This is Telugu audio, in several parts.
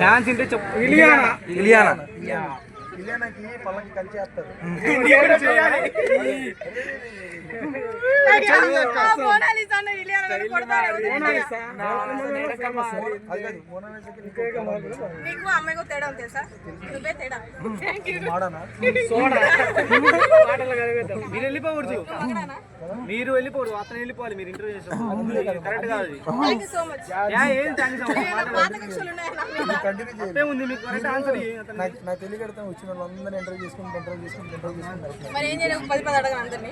డాన్స్ ఇంటే చెప్పు. ఇలియానా? ఇలియానా. ఇలియానాకి మోనాలిసాకి ఇంకొక నీకు అమ్మాయికి తేడా తెలుసా? నువ్వే తేడా. వెళ్ళిపోకూడదు. మీరు వెళ్ళిపోకూడదు అతను వెళ్ళిపోవాలి మీరు ఇంటర్వ్యూ చేసాం కరెక్ట్ కాదు అది. నా ఉంది మీకు కరెక్ట్ ఆన్సర్ నాకు తెలియకడతా వచ్చిన వాళ్ళందరినీ ఇంటర్వ్యూ చేసుకుని ఇంటర్వ్యూ చేసుకుని ఇంటర్వ్యూ చేసుకుని మరి ఏం చేయలేదు పది పది అడగను అందరినీ.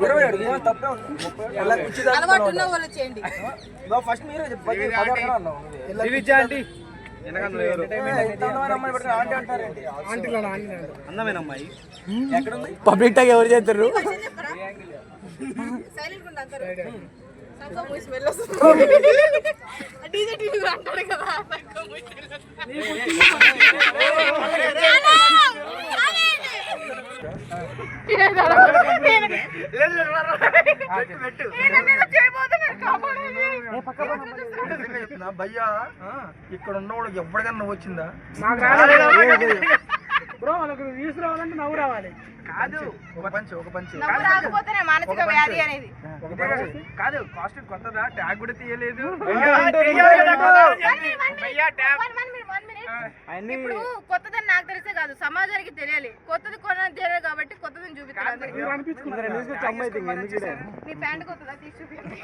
ఇరవై అడుగు తప్పే ఉంది. అలా కుర్చీ దాకా అలవాటు ఉన్న వాళ్ళు చేయండి. ఫస్ట్ మీరే చెప్పు పది పది అందమైన అమ్మాయి పబ్లిక్ టాక్ ఎవరు చేస్తారు క్వశ్చన్ చెప్తున్నా భయ్యా ఇక్కడ ఉన్నవాడు ఎప్పటికన్నా నువ్వు వచ్చిందా బ్రో వాళ్ళకి వ్యూస్ రావాలంటే నవ్వు రావాలి. కాదు. ఒక పంచ్ ఒక పంచ్. నవ్వు రాకపోతేనే మానసిక వ్యాధి అనేది. కాదు. కాస్ట్యూమ్ కొత్తదా? ట్యాగ్ కూడా తీయలేదు. ఇప్పుడు కొత్తదని నాకు తెలిసే కాదు సమాజానికి తెలియాలి. కొత్తది కొనని తెలియదు కాబట్టి కొత్తదని చూపిస్తారు అందరికీ. నీ ప్యాంట్ కొత్తదా? తీసి చూపించండి.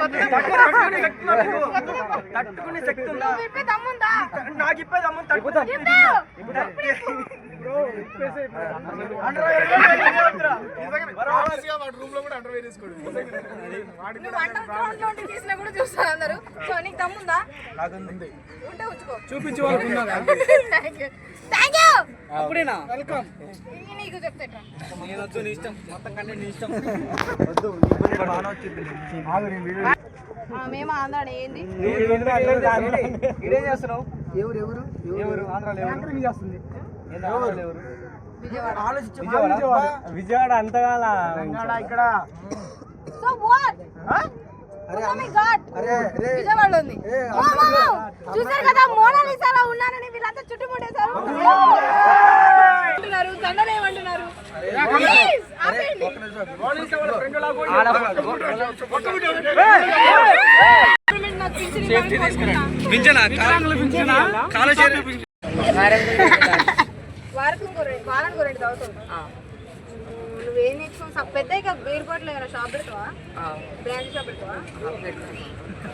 కొత్తదా? తట్టుకునే శక్తి ఉందా? నువ్వు విప్పే దమ్ముందా? నాకు ఇప్పేది అమ్మ తీసినా కూడా చూస్తారు అందరూ సో నీకు ఉంటే ఉంచుకో చూపించి అప్పుడేనా వెల్కమ్ నీకు చెప్తా. నేను నీ ఇష్టం మొత్తం కంటే నీ ఇష్టం వద్దు మేము ఆంధ్రాని ఏంది ఇదేం చేస్తున్నావు? ఎవరు ఎవరు? ఎవరు? ఆంధ్రాలో ఎవరు? చేస్తుంది ఎవరు? విజయవాడ. విజయవాడ. విజయవాడ. అంతగాల ఇక్కడ. కదా మోనాలిసాలా ఉన్నానని వీళ్ళంతా చుట్టుముట్టేశారు అంటున్నారు దండలు ఏమంటున్నారు Please, ఆపేయండి. నిమిషం నాకు పింఛన్. పింఛనా? కాలశేరి వారికి వారానికి రెండు తాగుతావు నువ్వేం పెద్ద ఏమైనా షాప్ పెడతావా? బ్రాండ్ షాప్ పెడతావా?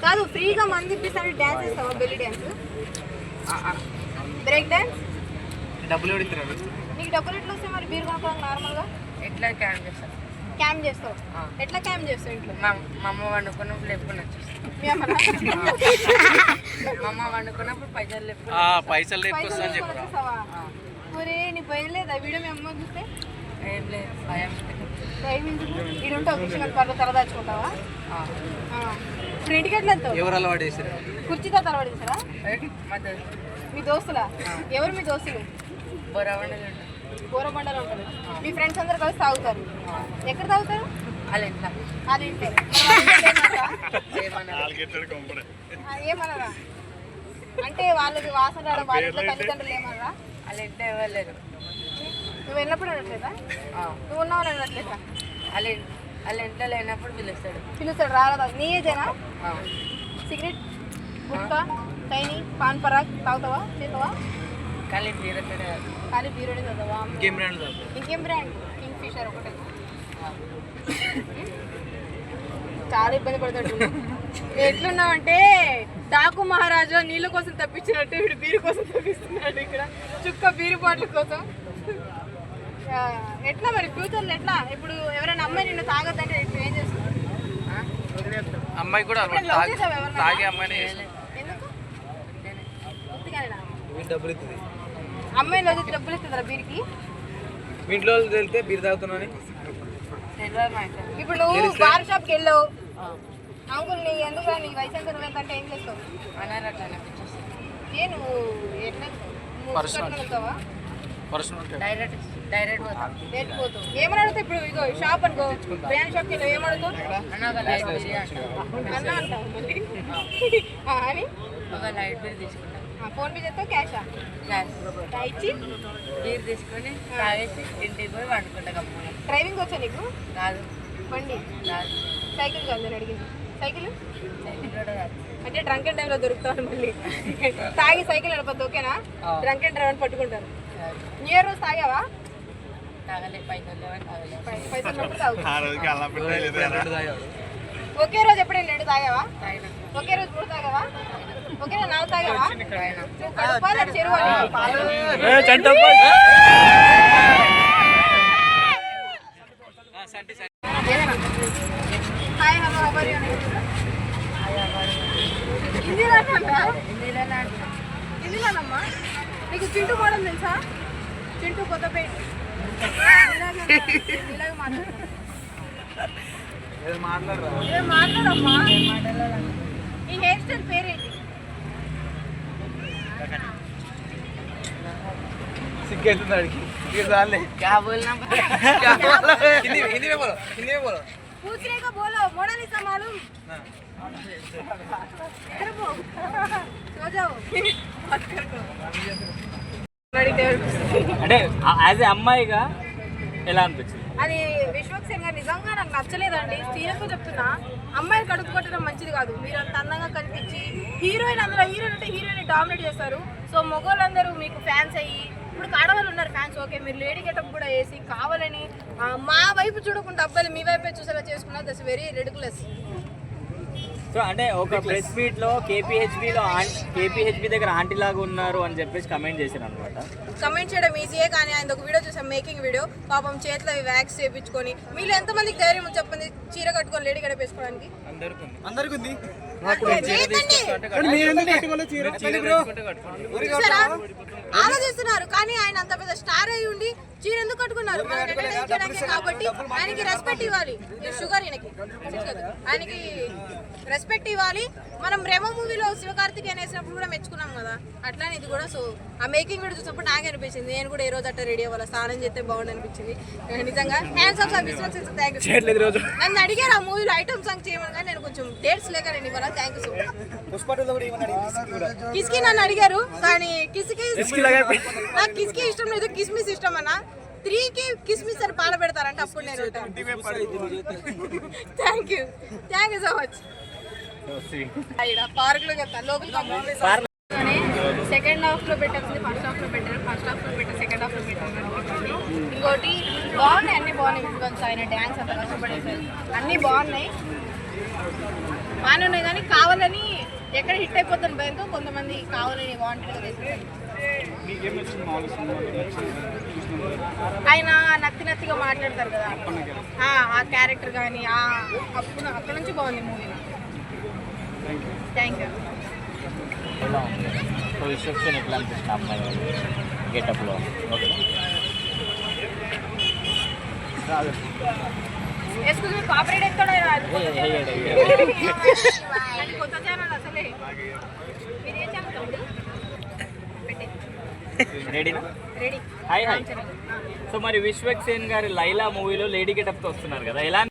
కాదు ఫ్రీగా మంది ఇప్పిస్తాను డ్యాన్స్ చేస్తావా? బెల్లి డ్యాన్స్ బ్రేక్ డ్యాన్స్ డబ్బులు నీకు డబ్బులు ఎట్లా వస్తాయి మరి? బీర్ కొనుక్కోవాలి నార్మల్గా? ఎట్లా క్యాన్ చేస్తాను క్యామ్ చేస్తావు? ఎట్లా క్యామ్ చేస్తావు ఇంట్లో? మా మా అమ్మ వండుకున్నప్పుడు వచ్చేస్తాను మీ అమ్మ వండుకున్నప్పుడు పైసలు లేపుకొని పైసలు పైసలు తీసుకొని వచ్చేస్తావా? ఒరే నీ భయం లేదా? వీడియో మీ అమ్మ చూస్తే? ఏం లేదు భయం. ఎందుకు? ఎట్లా ఎవరు అలవాటు చేశారు? కుర్చీతో మా దోస్తు. మీ దోస్తులా? ఎవరు మీ దోస్తులు? బొరవండలు గోరబండలో ఉంటారు. మీ ఫ్రెండ్స్ అందరు కలిసి తాగుతారు. ఎక్కడ తాగుతారు? వాళ్ళ ఇంట్లో ఇంటే వాళ్ళ ఇంట్లో ఏమనరా? అంటే వాళ్ళకి వాసన రావడం వాళ్ళ ఇంట్లో తల్లిదండ్రులు ఏమనరా? వాళ్ళ ఇంట్లో ఎవరు లేరు నువ్వు వెళ్ళినప్పుడు అనట్లేదా? ఆ, నువ్వు ఉన్నావు అనట్లేదా? వాళ్ళ వాళ్ళ ఇంట్లో లేనప్పుడు పిలుస్తాడు. పిలుస్తాడు రాదా నీ ఏజేనా? సిగరెట్ గుట్కా చైనీ పాన్ పరాగ్ తాగుతావా? చేస్తావా? తీరతాడు ఖాళీ బీరోడే చదవా? ఇంకేం బ్రాండ్ ఇంకేం బ్రాండ్ కింగ్ ఫిషర్ ఒకటే. చాలా ఇబ్బంది పడతాడు. ఎట్లున్నావంటే డాకు మహారాజు నీళ్ళ కోసం తప్పించినట్టు వీడు బీరు కోసం తప్పిస్తున్నాడు ఇక్కడ. చుక్క బీరు బాటిల్ కోసం. ఎట్లా మరి? ఫ్యూచర్లో ఎట్లా? ఇప్పుడు ఎవరైనా అమ్మాయి నిన్ను తాగొద్దంటే ఇప్పుడు ఏం చేస్తున్నావు అమ్మాయి కూడా? తాగే ఉత్తిగానేనా? డబ్బులు ఇస్తుంది అమ్మాయి రోజు డబ్బులు ఇస్తుందా బీరికి. మీ ఇంట్లో వాళ్ళు తెలితే బీర్ తాగుతున్నాని ఇప్పుడు నువ్వు బార్ షాప్కి వెళ్ళావు. అంకుల్ నీ ఎందుకు నీ వయసు ఎంత నువ్వు ఎంత అంటే ఏం చేస్తావు? ఏ నువ్వు ఎట్లా డైరెక్ట్ డైరెక్ట్ పోతావు. ఏమని అడుగుతావు ఇప్పుడు ఇగో షాప్ అనుకో బిర్యానీ షాప్కి వెళ్ళావు బిల్ అంటారు అన్న అంటావు అని? ఒక లైట్ బిల్ తీసుకుంటాం. ఫోన్ పే చేస్తావు క్యాషా క్యాష్ ఇచ్చి. బీర్ తీసుకొని తాగేసి ఇంటికి పోయి వండుకుంటా డ్రైవింగ్ వచ్చా నీకు? కాదు. బండి? కాదు. సైకిల్ కాదు నేను అడిగింది. సైకిల్ అంటే డ్రంక్ అండ్ డ్రైవ్లో దొరుకుతాను మళ్ళీ. తాగి సైకిల్ నడపద్దు ఓకేనా డ్రంక్ అండ్ డ్రైవ్ అని పట్టుకుంటారు. న్యూ ఇయర్ రోజు తాగావా? తాగలే పైసలు లేవని తాగలే. పై- పైసలు తాగు. ఒకే రోజు ఎప్పుడైనా రెండు తాగావా? ఒకే రోజు మూడు తాగావా? ఒకే రోజు నాలుగు తాగావా? తాగినా నువ్వు కడుపా లేదా చెరువు హాయ్ హలో హబరి హిందీలోనమ్మా నీకు చింటూ మోడల్ తెలుసా? చింటూ కొత్తపేట ఇలాగ మాట్లాడు. మాట్లాడమ్మా ఈ హెయిర్ స్టైల్ పేరేంటి సిగ్గైతుంది అడిగి ఇక చాలే क्या बोलना హిందీ హిందీ में बोलो हिंदी में बोलो पूछने को बोलो मोनालिसा मालूम इधर वो सो जाओ मत कर को అడిగితే ఏడుస్తుంది. అంటే యాజ్ ఏ అమ్మాయిగా ఎలా అనిపించింది? అది విశ్వక్సేన్ గారు నిజంగా నాకు నచ్చలేదండి. సీరియస్గా చెప్తున్నా అమ్మాయిలు కడుపు కొట్టడం మంచిది కాదు. మీరు అంత అందంగా కనిపించి హీరోయిన్ అందులో హీరోయిన్ అంటే హీరోయిన్ డామినేట్ చేస్తారు. సో మగవాళ్ళందరూ మీకు ఫ్యాన్స్ అయ్యి ఇప్పుడు ఆడవాళ్ళు ఉన్నారు ఫ్యాన్స్ ఓకే మీరు లేడీ గెటప్ కూడా వేసి కావాలని మా వైపు చూడకుండా అబ్బాయిలు మీ వైపే చూసేలా చేసుకున్నారు. దట్స్ వెరీ రెడికులస్ సో అంటే ఒక ప్రెస్ మీట్లో కేపీహెచ్బి లో కేపీహెచ్బి దగ్గర ఆంటీ లాగా ఉన్నారు అని చెప్పేసి కమెంట్ చేశారు అనమాట కమెంట్ చేయడం ఈజీయే కానీ ఆయన ఒక వీడియో చూసాం మేకింగ్ వీడియో పాపం చేతిలో వ్యాక్స్ చేయించుకొని మీరు ఎంతమందికి ధైర్యం చెప్పండి? చీర కట్టుకొని లేడీ గడప వేసుకోవడానికి అందరికి చూసారా? ఆలోచిస్తున్నారు కానీ ఆయన అంత పెద్ద స్టార్ అయి ఉండి చీర ఎందుకు కట్టుకున్నారు? కాబట్టి ఆయనకి రెస్పెక్ట్ ఇవ్వాలి. షుగర్ ఈయనకి. ఆయనకి రెస్పెక్ట్ ఇవ్వాలి. మనం రెమో మూవీలో శివకార్తికేయన్ వేసినప్పుడు కూడా మెచ్చుకున్నాం కదా. అట్లానే ఇది కూడా. సో ఆ మేకింగ్ వీడియో చూసినప్పుడు నాకే అనిపించింది. నేను కూడా ఏ రోజు అట్ట రెడీ అవ్వాలి? స్నానం చేస్తే బాగుండు అనిపించింది నిజంగా. హ్యాండ్స్ ఆఫ్ విశ్వాసం థ్యాంక్ యూ నన్ను అడిగారు ఆ మూవీలో ఐటమ్ సాంగ్ చేయమని కానీ నేను కొంచెం డేట్స్ లేక నేను ఇవ్వాలా? థ్యాంక్ యూ సో మచ్ పుష్పటలో కూడా ఏమన్నాడు కిస్కి నన్ను అడిగారు కానీ కిస్కి నాకు కిస్కి ఇష్టం లేదు కిస్మిస్ ఇష్టం అన్న. త్రీకి కిస్మిస్ అని పాల పెడతారంటే అప్పుడు నేను thank you thank you so much పార్క్లో చెప్తాను లోపలికి సెకండ్ హాఫ్లో పెట్టాల్సింది ఫస్ట్ హాఫ్లో పెట్టారు ఫస్ట్ హాఫ్లో పెట్టారు సెకండ్ హాఫ్లో పెట్టారు. ఇంకోటి బాగున్నాయి అన్ని బాగున్నాయి విజువల్స్ ఆయన డ్యాన్స్ అంత కష్టపడేసారు. అన్ని బాగున్నాయి. బాగానే ఉన్నాయి కానీ కావాలని ఎక్కడ హిట్ అయిపోతుంది భయంతో కొంతమంది కావాలని వాంటెడ్ చేస్తారు ఆయన నత్తి నత్తిగా మాట్లాడతారు కదా. ఆ, ఆ క్యారెక్టర్ కానీ ఆ అప్పుడు అక్కడ నుంచి బాగుంది మూవీ థ్యాంక్ యూ రిసెప్షన్ ఎట్లా అనిపిస్తుంది అమ్మాయి గెటప్లో ఓకే ఎక్స్క్యూజ్ మీ కాపరేట్ ఎక్కడ కొత్త ఛానల్ అసలే. మీరు ఏ ఛానల్ తమ్ముడు పెట్టే రెడీనా రెడీ హాయ్ హాయ్ సో మరి విశ్వక్ సేన్ గారి లైలా మూవీలో లేడీ గెటప్తో వస్తున్నారు కదా. ఎలా